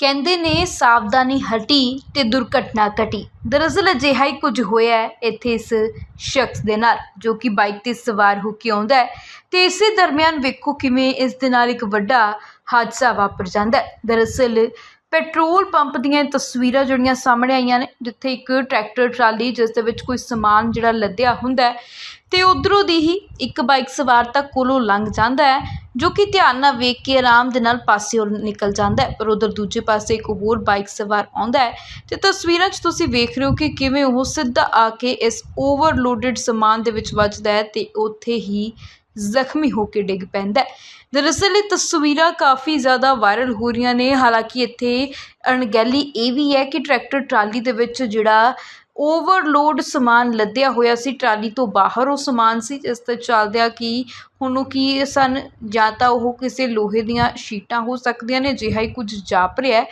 ਕਹਿੰਦੇ ਨੇ ਸਾਵਧਾਨੀ ਹਟੀ ਤੇ ਦੁਰਘਟਨਾ ਘਟੀ। ਦਰਅਸਲ ਅਜਿਹਾ ਹੀ ਕੁਝ ਹੋਇਆ ਹੈ ਇੱਥੇ ਇਸ ਸ਼ਖਸ ਦੇ ਨਾਲ, ਜੋ ਕਿ ਬਾਈਕ ਤੇ ਸਵਾਰ ਹੋ ਕੇ ਆਉਂਦਾ ਹੈ ਤੇ ਇਸੇ ਦਰਮਿਆਨ ਵੇਖੋ ਕਿਵੇਂ ਇਸ ਦੇ ਨਾਲ ਇੱਕ ਵੱਡਾ ਹਾਦਸਾ ਵਾਪਰ ਜਾਂਦਾ ਹੈ। ਦਰਅਸਲ ਪੈਟਰੋਲ ਪੰਪ ਦੀਆਂ ਤਸਵੀਰਾਂ ਜਿਹੜੀਆਂ ਸਾਹਮਣੇ ਆਈਆਂ ਨੇ, ਜਿੱਥੇ ਇੱਕ ਟਰੈਕਟਰ ਟਰਾਲੀ ਜਿਸ ਦੇ ਵਿੱਚ ਕੋਈ ਸਮਾਨ ਜਿਹੜਾ ਲੱਦਿਆ ਹੁੰਦਾ ਹੈ ਤੇ ਉਧਰੋਂ ਦੀ ਹੀ ਇੱਕ ਬਾਈਕ ਸਵਾਰ ਤਾਂ ਕੋਲੋਂ ਲੰਘ ਜਾਂਦਾ ਹੈ, ਜੋ ਕਿ ਧਿਆਨ ਨਾਲ ਵੇਖ ਕੇ ਆਰਾਮ ਦੇ ਨਾਲ ਪਾਸੇ ਵੱਲ ਨਿਕਲ ਜਾਂਦਾ ਪਰ ਉਧਰ ਦੂਜੇ ਪਾਸੇ ਇੱਕ ਹੋਰ ਬਾਈਕ ਸਵਾਰ ਆਉਂਦਾ ਹੈ। ਤੇ ਤਸਵੀਰਾਂ 'ਚ ਤੁਸੀਂ ਵੇਖ ਰਹੇ ਹੋ ਕਿ ਕਿਵੇਂ ਉਹ ਸਿੱਧਾ ਆ ਕੇ ਇਸ ਓਵਰਲੋਡਡ ਸਮਾਨ ਦੇ ਵਿੱਚ ਵੱਜਦਾ ਹੈ ਤੇ ਉੱਥੇ ਹੀ ਜ਼ਖਮੀ ਹੋ ਕੇ ਡਿੱਗ ਪੈਂਦਾ ਦਰਅਸਲ ਇਹ ਤਸਵੀਰਾਂ ਕਾਫੀ ਜ਼ਿਆਦਾ ਵਾਇਰਲ ਹੋ ਰਹੀਆਂ ਨੇ, ਹਾਲਾਂਕਿ ਇੱਥੇ ਅਣਗਹਿਲੀ ਇਹ ਵੀ ਹੈ ਕਿ ਟਰੈਕਟਰ ਟਰਾਲੀ ਦੇ ਵਿੱਚ ਜਿਹੜਾ ਓਵਰਲੋਡ ਸਮਾਨ ਲੱਦਿਆ ਹੋਇਆ ਸੀ, ਟਰਾਲੀ ਤੋਂ ਬਾਹਰ ਉਹ ਸਮਾਨ ਸੀ, ਜਿਸ ਤੇ ਚੱਲਦਿਆਂ ਕਿ ਹੁਣ ਉਹ ਕੀ ਸਨ? ਜਾਂ ਤਾਂ ਉਹ ਕਿਸੇ ਲੋਹੇ ਦੀਆਂ ਸ਼ੀਟਾਂ ਹੋ ਸਕਦੀਆਂ ਨੇ, ਅਜਿਹਾ ਹੀ ਕੁਝ ਜਾਪ ਰਿਹਾ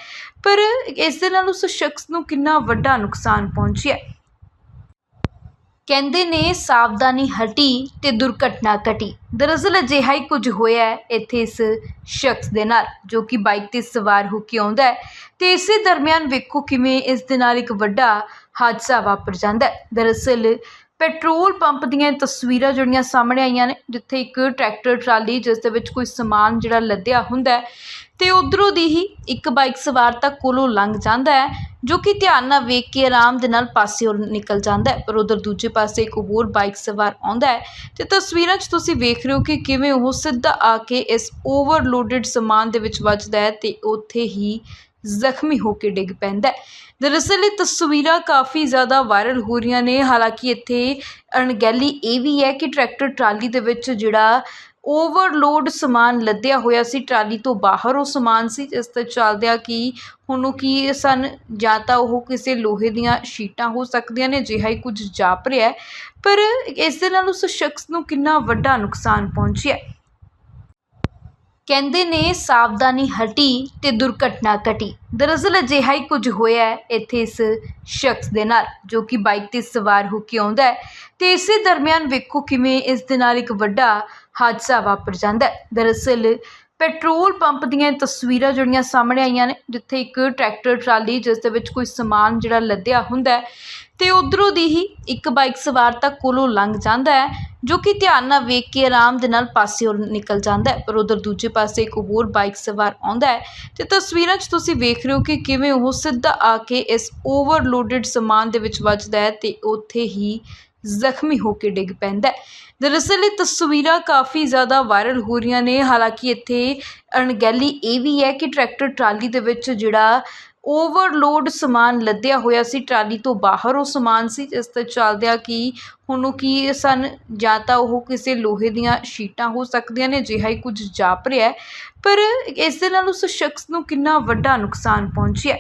ਪਰ ਇਸ ਦੇ ਨਾਲ ਉਸ ਸ਼ਖਸ ਨੂੰ ਕਿੰਨਾ ਵੱਡਾ ਨੁਕਸਾਨ ਪਹੁੰਚਿਆ ਕਹਿੰਦੇ ਨੇ ਸਾਵਧਾਨੀ ਹਟੀ ਤੇ ਦੁਰਘਟਨਾ ਘਟੀ। ਦਰਅਸਲ ਅਜਿਹਾ ਹੀ ਕੁਝ ਹੋਇਆ ਹੈ ਇੱਥੇ ਇਸ ਸ਼ਖਸ ਦੇ ਨਾਲ, ਜੋ ਕਿ ਬਾਈਕ ਤੇ ਸਵਾਰ ਹੋ ਕੇ ਆਉਂਦਾ ਹੈ ਤੇ ਇਸੇ ਦਰਮਿਆਨ ਵੇਖੋ ਕਿਵੇਂ ਇਸ ਦੇ ਨਾਲ ਇੱਕ ਵੱਡਾ ਹਾਦਸਾ ਵਾਪਰ ਜਾਂਦਾ ਹੈ। ਦਰਅਸਲ ਪੈਟਰੋਲ ਪੰਪ ਦੀਆਂ ਤਸਵੀਰਾਂ ਜਿਹੜੀਆਂ ਸਾਹਮਣੇ ਆਈਆਂ ਨੇ, ਜਿੱਥੇ ਇੱਕ ਟਰੈਕਟਰ ਟਰਾਲੀ ਜਿਸ ਦੇ ਵਿੱਚ ਕੋਈ ਸਮਾਨ ਜਿਹੜਾ ਲੱਦਿਆ ਹੁੰਦਾ ਤੇ ਉਧਰੋਂ ਦੀ ਹੀ ਇੱਕ ਬਾਈਕ ਸਵਾਰ ਤਾਂ ਕੋਲੋਂ ਲੰਘ ਜਾਂਦਾ ਹੈ, ਜੋ ਕਿ ਧਿਆਨ ਨਾਲ ਵੇਖ ਕੇ ਆਰਾਮ ਦੇ ਨਾਲ ਪਾਸੇ ਵੱਲ ਨਿਕਲ ਜਾਂਦਾ ਪਰ ਉਧਰ ਦੂਜੇ ਪਾਸੇ ਇੱਕ ਹੋਰ ਬਾਈਕ ਸਵਾਰ ਆਉਂਦਾ ਹੈ ਤੇ ਤਸਵੀਰਾਂ 'ਚ ਤੁਸੀਂ ਵੇਖ ਰਹੇ ਹੋ ਕਿ ਕਿਵੇਂ ਉਹ ਸਿੱਧਾ ਆ ਕੇ ਇਸ ਓਵਰਲੋਡਡ ਸਮਾਨ ਦੇ ਵਿੱਚ ਵੱਜਦਾ ਹੈ ਤੇ ਉੱਥੇ ਹੀ ਜ਼ਖਮੀ ਹੋ ਕੇ ਡਿੱਗ ਪੈਂਦਾ ਦਰਅਸਲ ਇਹ ਤਸਵੀਰਾਂ ਕਾਫੀ ਜ਼ਿਆਦਾ ਵਾਇਰਲ ਹੋ ਰਹੀਆਂ ਨੇ। ਹਾਲਾਂਕਿ ਇੱਥੇ ਅਣਗਹਿਲੀ ਇਹ ਵੀ ਹੈ ਕਿ ਟਰੈਕਟਰ ਟਰਾਲੀ ਦੇ ਵਿੱਚ ਜਿਹੜਾ ਓਵਰਲੋਡ ਸਮਾਨ ਲੱਦਿਆ ਹੋਇਆ ਸੀ, ਟਰਾਲੀ ਤੋਂ ਬਾਹਰ ਉਹ ਸਮਾਨ ਸੀ, ਜਿਸ ਤੇ ਚੱਲਦਿਆਂ ਕਿ ਹੁਣ ਉਹ ਕੀ ਸਨ? ਜਾਂ ਤਾਂ ਉਹ ਕਿਸੇ ਲੋਹੇ ਦੀਆਂ ਸ਼ੀਟਾਂ ਹੋ ਸਕਦੀਆਂ ਨੇ, ਅਜਿਹਾ ਹੀ ਕੁਝ ਜਾਪ ਰਿਹਾ ਪਰ ਇਸ ਦੇ ਨਾਲ ਉਸ ਸ਼ਖਸ ਨੂੰ ਕਿੰਨਾ ਵੱਡਾ ਨੁਕਸਾਨ ਪਹੁੰਚਿਆ ਕਹਿੰਦੇ ਨੇ ਸਾਵਧਾਨੀ ਹਟੀ ਤੇ ਦੁਰਘਟਨਾ ਘਟੀ। ਦਰਅਸਲ ਅਜਿਹਾ ਹੀ ਕੁਝ ਹੋਇਆ ਹੈ ਇੱਥੇ ਇਸ ਸ਼ਖਸ ਦੇ ਨਾਲ, ਜੋ ਕਿ ਬਾਈਕ ਤੇ ਸਵਾਰ ਹੋ ਕੇ ਆਉਂਦਾ ਹੈ ਤੇ ਇਸੇ ਦਰਮਿਆਨ ਵੇਖੋ ਕਿਵੇਂ ਇਸ ਦੇ ਨਾਲ ਇੱਕ ਵੱਡਾ ਹਾਦਸਾ ਵਾਪਰ ਜਾਂਦਾ ਹੈ। ਦਰਅਸਲ ਪੈਟਰੋਲ ਪੰਪ ਦੀਆਂ ਤਸਵੀਰਾਂ ਜਿਹੜੀਆਂ ਸਾਹਮਣੇ ਆਈਆਂ ਨੇ, ਜਿੱਥੇ ਇੱਕ ਟਰੈਕਟਰ ਟਰਾਲੀ, ਜਿਸ ਦੇ ਵਿੱਚ ਕੋਈ ਸਮਾਨ ਜਿਹੜਾ ਲੱਦਿਆ ਹੁੰਦਾ ਹੈ, ਤੇ ਉਧਰੋਂ ਦੀ ਹੀ ਇੱਕ ਬਾਈਕ ਸਵਾਰ ਤਾਂ ਕੋਲੋਂ ਲੰਘ ਜਾਂਦਾ ਹੈ, ਜੋ ਕਿ ਧਿਆਨ ਨਾਲ ਵੇਖ ਕੇ ਆਰਾਮ ਦੇ ਨਾਲ ਪਾਸੇ ਵੱਲ ਨਿਕਲ ਜਾਂਦਾ ਹੈ, ਪਰ ਉਧਰ ਦੂਜੇ ਪਾਸੇ ਇੱਕ ਹੋਰ ਬਾਈਕ ਸਵਾਰ ਆਉਂਦਾ ਹੈ, ਤੇ ਤਸਵੀਰਾਂ 'ਚ ਤੁਸੀਂ ਵੇਖ ਰਹੇ ਹੋ ਕਿ ਕਿਵੇਂ ਉਹ ਸਿੱਧਾ ਆ ਕੇ ਇਸ ਓਵਰਲੋਡਡ ਸਮਾਨ ਦੇ ਵਿੱਚ ਵੱਜਦਾ ਹੈ, ਤੇ ਉੱਥੇ ਹੀ ਜ਼ਖਮੀ ਹੋ ਕੇ ਡਿੱਗ ਪੈਂਦਾ ਹੈ। ਦਰਅਸਲ ਇਹ ਤਸਵੀਰਾਂ ਕਾਫੀ ਜ਼ਿਆਦਾ ਵਾਇਰਲ ਹੋ ਰਹੀਆਂ ਨੇ। ਹਾਲਾਂਕਿ ਇੱਥੇ ਅਣਗਹਿਲੀ ਇਹ ਵੀ ਹੈ ਕਿ ਟਰੈਕਟਰ ਟਰਾਲੀ ਦੇ ਵਿੱਚ ਜਿਹੜਾ ਓਵਰਲੋਡ ਸਮਾਨ ਲੱਦਿਆ ਹੋਇਆ ਸੀ, ਟਰਾਲੀ ਤੋਂ ਬਾਹਰ ਉਹ ਸਮਾਨ ਸੀ, ਜਿਸ ਤੇ ਚੱਲਦਿਆਂ ਕਿ ਹੁਣ ਉਹ ਕੀ ਸਨ ਜਾਂ ਤਾਂ ਉਹ ਕਿਸੇ ਲੋਹੇ ਦੀਆਂ ਸ਼ੀਟਾਂ ਹੋ ਸਕਦੀਆਂ ਨੇ, ਅਜਿਹਾ ਹੀ ਕੁਝ ਜਾਪ ਰਿਹਾ ਪਰ ਇਸ ਦੇ ਨਾਲ ਉਸ ਸ਼ਖਸ ਨੂੰ ਕਿੰਨਾ ਵੱਡਾ ਨੁਕਸਾਨ ਪਹੁੰਚਿਆ